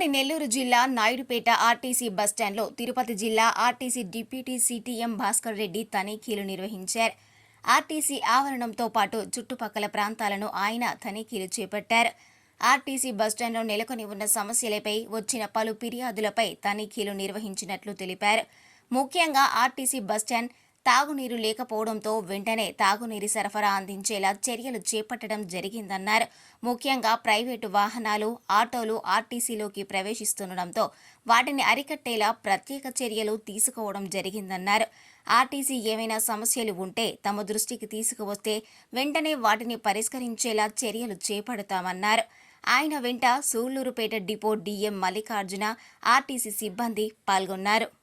ఉమ్మడి నెల్లూరు జిల్లా నాయుడుపేట ఆర్టీసీ బస్టాండ్లో తిరుపతి జిల్లా RTC deputy CTM Bhaskar Reddy తనిఖీలు నిర్వహించారు. ఆర్టీసీ ఆవరణంతో పాటు చుట్టుపక్కల ప్రాంతాలను ఆయన తనిఖీలు చేపట్టారు. ఆర్టీసీ బస్టాండ్లో నెలకొని ఉన్న సమస్యలపై వచ్చిన పలు ఫిర్యాదులపై తనిఖీలు నిర్వహించినట్లు తెలిపారు. ముఖ్యంగా ఆర్టీసీ బస్టాండ్ తాగునీరు లేకపోవడంతో వెంటనే తాగునీరు సరఫరా అందించేలా చర్యలు చేపట్టడం జరిగిందన్నారు. ముఖ్యంగా ప్రైవేటు వాహనాలు ఆటోలు ఆర్టీసీలోకి ప్రవేశిస్తుండటంతో వాటిని అరికట్టేలా ప్రత్యేక చర్యలు తీసుకోవడం జరిగిందన్నారు. ఆర్టీసీ ఏమైనా సమస్యలు ఉంటే తమ దృష్టికి తీసుకువస్తే వెంటనే వాటిని పరిష్కరించేలా చర్యలు చేపడతామన్నారు. ఆయన వెంట Sullurpeta depot DM Mallikarjuna RTC సిబ్బంది పాల్గొన్నారు.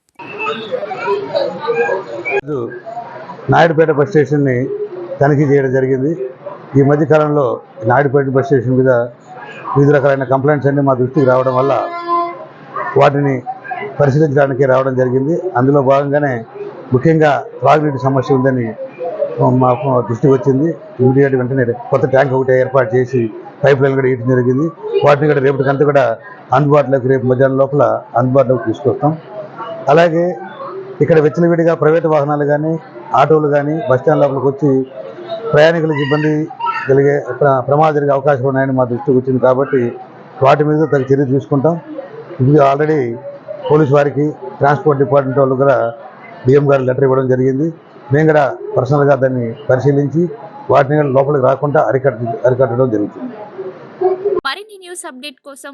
నాయుడుపేట బస్ స్టేషన్ని తనిఖీ చేయడం జరిగింది. ఈ మధ్య కాలంలో నాయుడుపేట బస్ స్టేషన్ మీద వివిధ రకాలైన కంప్లైంట్స్ అన్ని మా దృష్టికి రావడం వల్ల వాటిని పరిశీలించడానికి రావడం జరిగింది. అందులో భాగంగానే ముఖ్యంగా త్రాగునీటి సమస్య ఉందని మాకు దృష్టికి వచ్చింది. ఇమీడియట్ వెంటనే కొత్త ట్యాంక్ ఒకటి ఏర్పాటు చేసి పైప్ లైన్ కూడా ఇవ్వడం జరిగింది. వాటిని కూడా రేపటికంతా కూడా అందుబాటులోకి రేపు మధ్యాహ్నం లోపల అందుబాటులోకి తీసుకొస్తాం. అలాగే ఇక్కడ విచ్చలవిడిగా ప్రైవేట్ వాహనాలు కానీ ఆటోలు కానీ బస్ స్టాండ్ లోపలికి వచ్చి ప్రయాణికులకు ఇబ్బంది కలిగే ప్రమాదం జరిగే అవకాశం ఉన్నాయని మా దృష్టికి వచ్చింది కాబట్టి వాటి మీద తగు చర్య తీసుకుంటాం. ఇది ఆల్రెడీ పోలీస్ వారికి ట్రాన్స్పోర్ట్ డిపార్ట్మెంట్ వాళ్ళు కూడా డిఎం గారు లెటర్ ఇవ్వడం జరిగింది. మేము కూడా పర్సనల్గా దాన్ని పరిశీలించి వాటిని లోపలికి రాకుండా అరికట్ట అరికట్టడం జరుగుతుంది. మరిన్ని న్యూస్ అప్డేట్ కోసం